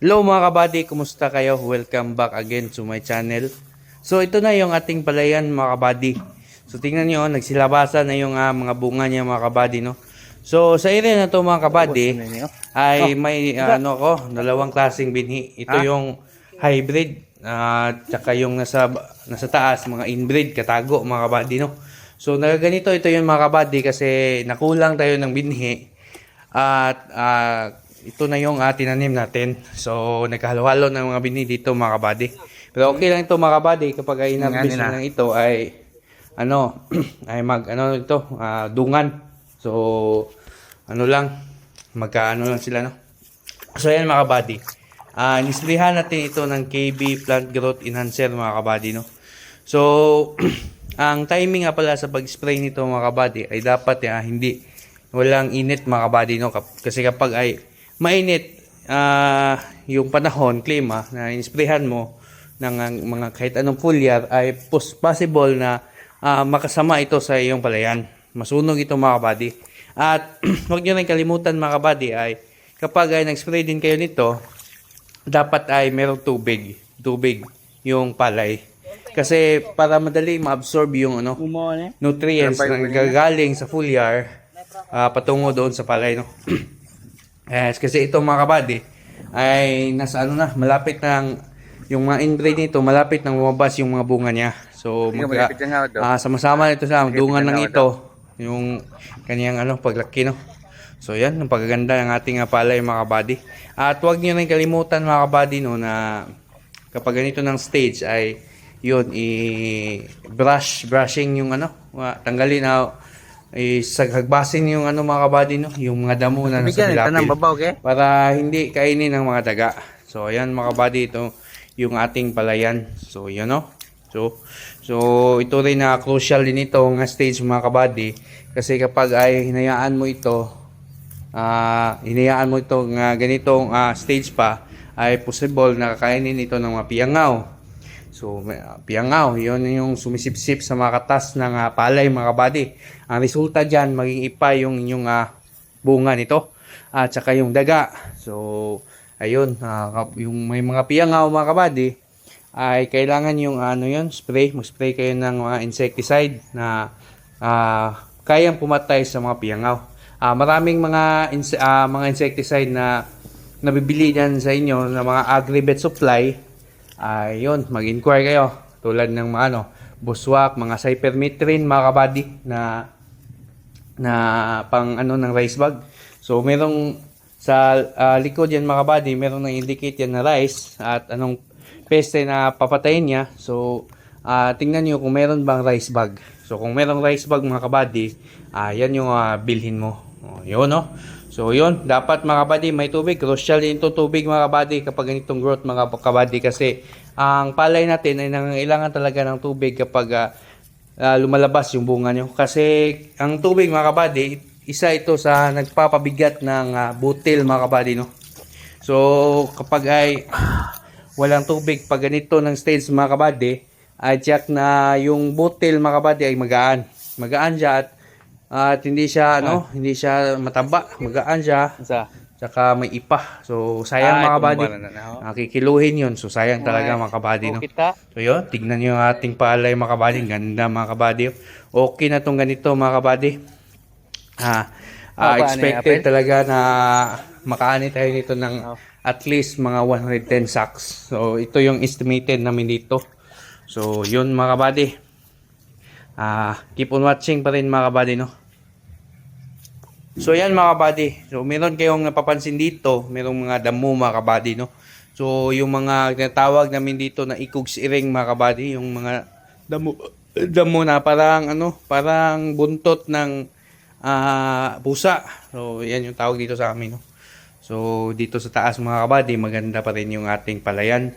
Hello mga kabady, kumusta kayo? Welcome back again to my channel. So ito na yung ating palayan mga kabady. So tingnan nyo, nagsilabasa na yung ah, mga bunga niya mga kabady, no? So sa area na to mga kabady, ay may ah, ano ko, dalawang klaseng binhi. Ito yung hybrid at saka yung nasa nasa taas mga inbreed katago mga kabady, no? So nagaganito ito yung mga kabady kasi nakulang tayo ng binhi at ah, ito na yung uh, tinanim natin. So, nagkahalo-halo ng mga bini dito mga kabady. Pero okay lang ito mga kabady kapag ay inarbis nila. na ito ay ano, ay mag ano ito, ah, dungan. So, ano lang, magkaano lang sila no. So, ayan mga kabady. Ah, nislihan natin ito ng KB Plant Growth Enhancer mga kabady no. So, ang timing nga pala sa pag-spray nito mga kabady ay dapat ah, hindi walang init mga kabady no kasi kapag ay mainit ah, yung panahon klima na inisprayhan mo ng mga kahit anong foliar ay pos- possible na ah, makasama ito sa iyong palayan. Masunog ito mga kabady. At huwag nyo rin kalimutan mga kabady ay kapag ay nag-spray din kayo nito dapat ay merong tubig tubig yung palay. Kasi para madali ma-absorb yung ano nutrients na gagaling sa foliar ah, patungo doon sa palay no. yes, kasi ito mga kabady ay nasa ano na malapit ng yung mga inbreed nito malapit nang lumabas yung mga bunga niya. So magka, Doc. ah, sama-sama nito sa dungan ng ito yung kaniyang ano paglaki no. So yan ang pagaganda ng ating ah, palay mga kabady. At huwag niyo rin kalimutan mga kabady no na kapag ganito ng stage ay yun i brush brushing yung ano tanggalin na isagbasin yung ano mga kabady no? Yung mga damo na nasa Bigyan, babaw, okay? para hindi kainin ng mga daga so ayan mga kabady ito yung ating palayan. So yun no? So so ito rin na crucial din ito nga stage mga kabady. Kasi kapag ay hinayaan mo ito ah hinayaan mo ito nga ganitong ah, stage pa ay possible na kakainin ito ng mga piyangaw So, ah, piyangaw, yun yung sumisipsip sa mga katas ng ah, palay, mga kabady. Ang resulta dyan, maging ipa yung inyong ah, bunga nito. At saka yung daga. So, ayun, kap- yung may mga piyangaw, mga kabady, ay kailangan yung ano yun, spray. Mag-spray kayo ng mga insecticide na ah, kayang pumatay sa mga piyangaw. Ah, maraming mga ah, mga insecticide na nabibili dyan sa inyo na mga agri-vet supply ayun, mag-inquire kayo. Tulad ng mga ano, buswak, mga cypermethrin, mga kabady na na pang ano ng rice bag. So merong sa ah, likod yan mga kabady, merong nang indicate yan na rice at anong peste na papatayin niya. So ah, tingnan niyo kung meron bang rice bag. So kung merong rice bag mga kabady, ah, yan yung ah, bilhin mo. Oh, yun no. So yun, dapat mga kabady may tubig. Crucial din ito tubig mga kabady kapag ganitong growth mga kabady kasi ang palay natin ay nangangailangan talaga ng tubig kapag ah, ah, lumalabas yung bunga nyo. Kasi ang tubig mga kabady, isa ito sa nagpapabigat ng ah, butil mga kabady. No? So kapag ay walang tubig pag ganito ng stage mga kabady, ay check na yung butil mga kabady ay magaan. Magaan siya at at hindi siya ano, hindi siya mataba, magaan siya. Sa? Tsaka may ipa. So sayang mga kabady. Nakikiluhin yun. So sayang talaga mga kabady no. So yun, tignan nyo yung ating palay mga kabady. Ganda mga kabady. Okay na tong ganito mga kabady. Ah, ah, Ah, expected talaga na makaani tayo nito ng Oh. at least mga 110 sacks. So ito yung estimated namin dito. So yun mga kabady. Ah, keep on watching pa rin mga kabady no. So yan mga kabady. So meron kayong napapansin dito, merong mga damo mga kabady no. So yung mga tinatawag namin dito na ikugs iring mga kabady, yung mga damo damo na parang ano, parang buntot ng ah pusa. So yan yung tawag dito sa amin no. So dito sa taas mga kabady, maganda pa rin yung ating palayan.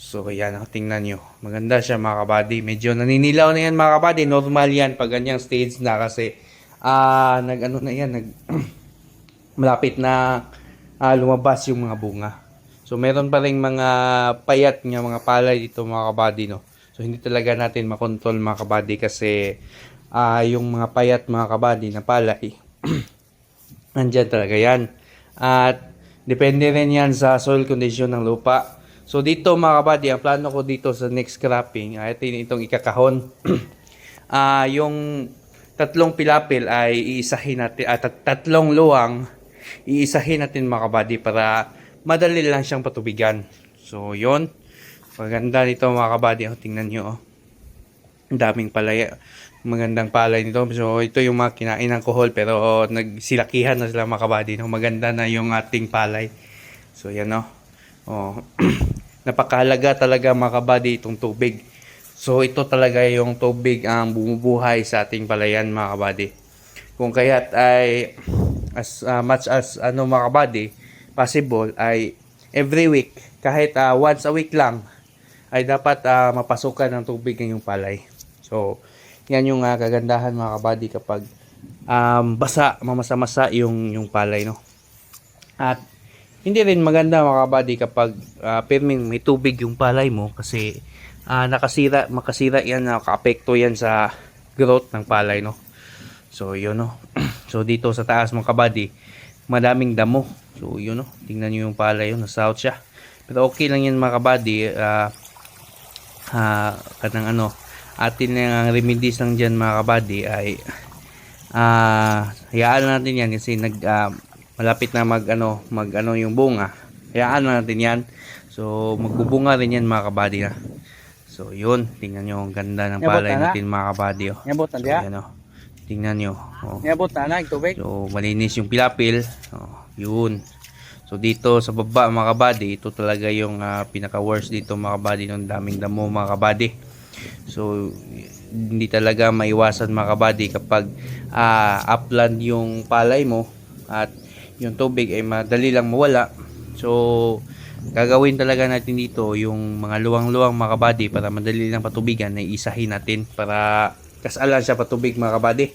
So yan, oh, tingnan nyo. Maganda siya mga kabady. Medyo naninilaw na yan mga kabady. Normal yan pag ganyang stage na kasi ah nag ano na yan, nag malapit na ah, lumabas yung mga bunga. So meron pa rin mga payat nga mga palay dito mga kabady no. So hindi talaga natin makontrol mga kabady kasi ah yung mga payat mga kabady na palay nandyan talaga yan. At Depende rin yan sa soil condition ng lupa. So dito mga kabady, ang plano ko dito sa next cropping, ay ito itong ikakahon. Ah, yung tatlong pilapil ay iisahin natin, at tatlong luwang iisahin natin mga kabady para madali lang siyang patubigan. So yon Maganda nito mga kabady. Oh, tingnan nyo. Oh. Ang daming palaya. Magandang palay nito. So ito yung mga kinain ng kohol pero nagsilakihan na sila mga kabady. No? Maganda na yung ating palay. So yan oh. oh. Napakahalaga talaga mga kabady itong tubig. So ito talaga yung tubig ang bumubuhay sa ating palayan mga kabady. Kung kaya't ay as uh, much as ano mga kabady, possible ay every week kahit uh, once a week lang ay dapat uh, mapasukan ng tubig ng yung palay. So yan yung uh, kagandahan mga kabady kapag um, basa, mamasa-masa yung yung palay no. At hindi rin maganda mga kabady kapag uh, pirming may tubig yung palay mo kasi uh, nakasira, makasira yan, nakaapekto yan sa growth ng palay, no? So, yun, no? so, dito sa taas mga kabady, madaming damo. So, yun, no? Tingnan nyo yung palay, yun, nasa south siya. Pero okay lang yan mga kabady, uh, uh, kanang ano, atin ang remedies lang dyan mga kabady ay uh, hayaan natin yan kasi nag, uh, malapit na mag ano, mag ano yung bunga. Hayaan natin yan. So, magbubunga rin yan mga kabady na. So, yun. Tingnan nyo ang ganda ng Yabot palay na na. natin mga kabady. Oh. Nyabot na So, yan, oh. Tingnan nyo. Oh. Nyabot na na, tubig. So, malinis yung pilapil. Oh, yun. So, dito sa baba mga kabady, ito talaga yung ah, pinaka-worst dito mga kabady. Yung daming damo mga kabady. So, hindi talaga maiwasan mga kabady kapag ah, upland yung palay mo at yung tubig ay madali lang mawala. So, gagawin talaga natin dito yung mga luwang-luwang mga kabady para madali lang patubigan na isahin natin para kasalan siya patubig mga kabady.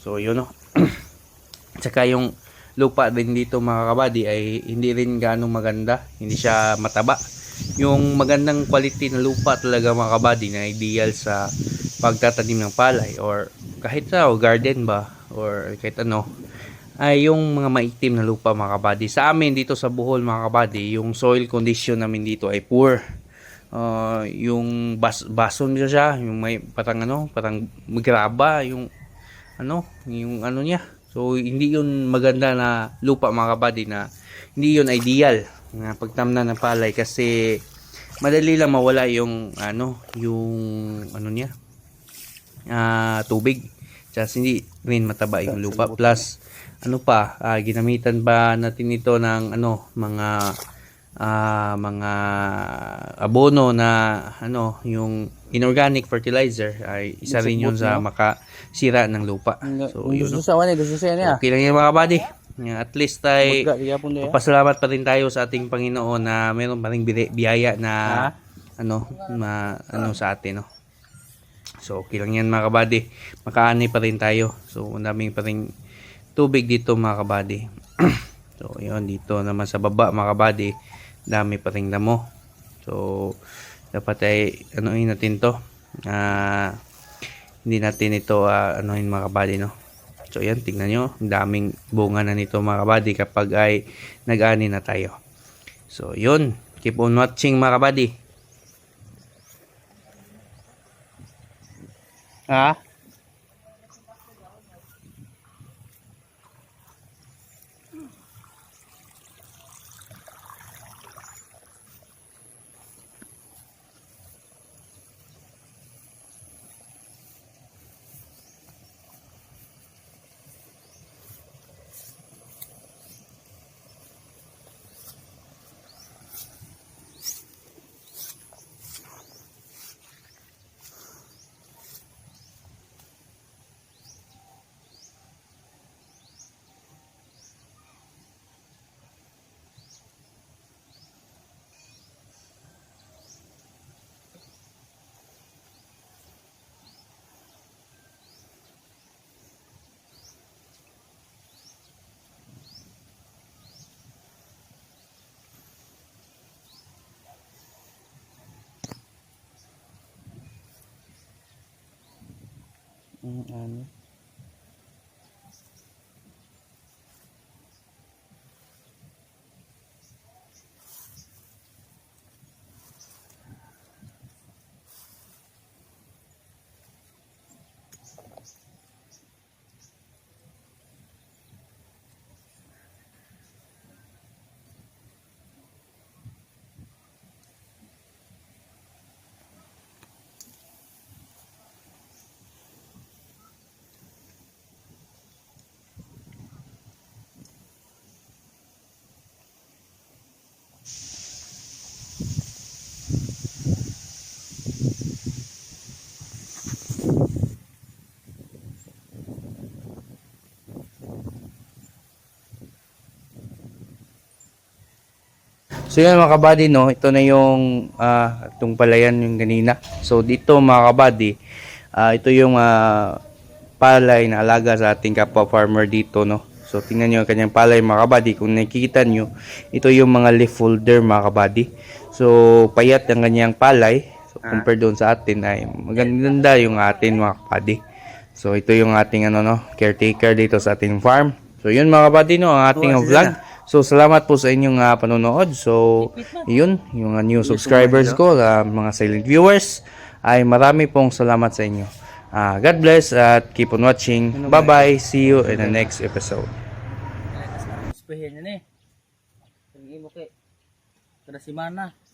So, yun no. Tsaka yung lupa din dito mga kabady ay hindi rin ganong maganda. Hindi siya mataba. Yung magandang quality na lupa talaga mga kabady na ideal sa pagtatanim ng palay or kahit sa garden ba or kahit ano ay yung mga maitim na lupa mga kabady. Sa amin dito sa Bohol mga kabady, yung soil condition namin dito ay poor. Uh, yung bas bason nyo siya, yung may parang ano, parang magraba, yung ano, yung ano niya. So hindi yun maganda na lupa mga kabady na hindi yun ideal na pagtamnan ng palay kasi madali lang mawala yung ano, yung ano niya, ah tubig. Just hindi rin mataba yung lupa. Plus, ano pa, ah, ginamitan ba natin ito ng ano, mga ah, mga abono na ano, yung inorganic fertilizer ay isa rin yun sa makasira ng lupa. So, yun. Gusto no? sa wani, gusto sa niya. Okay lang yan mga buddy. At least ay. Papasalamat pa rin tayo sa ating Panginoon na meron pa rin biyaya na ano, ma, ano sa atin, no. So, okay lang yan mga kabady. Makaanay pa rin tayo. So, ang daming pa rin tubig dito mga kabady. so, yun, dito naman sa baba mga kabady, dami pa rin damo. So, dapat ay anuin natin to. Ah, hindi natin ito ah, anuin mga kabady, no. So, yan, tingnan nyo. Daming bunga na nito mga kabady kapag ay nag-ani na tayo. So, yun. Keep on watching mga kabady. Ha? Mm, ano? So yun mga kabady, no, ito na yung ah, itong palayan yung ganina. So dito mga kabady, ah, ito yung ah, palay na alaga sa ating kapwa farmer dito, no. So tingnan nyo ang kanyang palay mga kabady. Kung nakikita nyo, ito yung mga leaf folder mga kabady. So payat ang kanyang palay. So compare doon sa atin ay maganda yung atin mga kabady. So ito yung ating ano no, caretaker dito sa ating farm. So yun mga kabady no, ang ating vlog. So salamat po sa inyong ah, panonood. So yun, yung ah, new subscribers ko, ah, mga silent viewers, ay marami pong salamat sa inyo. Ah, God bless at keep on watching. Bye-bye. See you in the next episode. Ispehin niya ni. Tingin mo kay. Kada si Mana.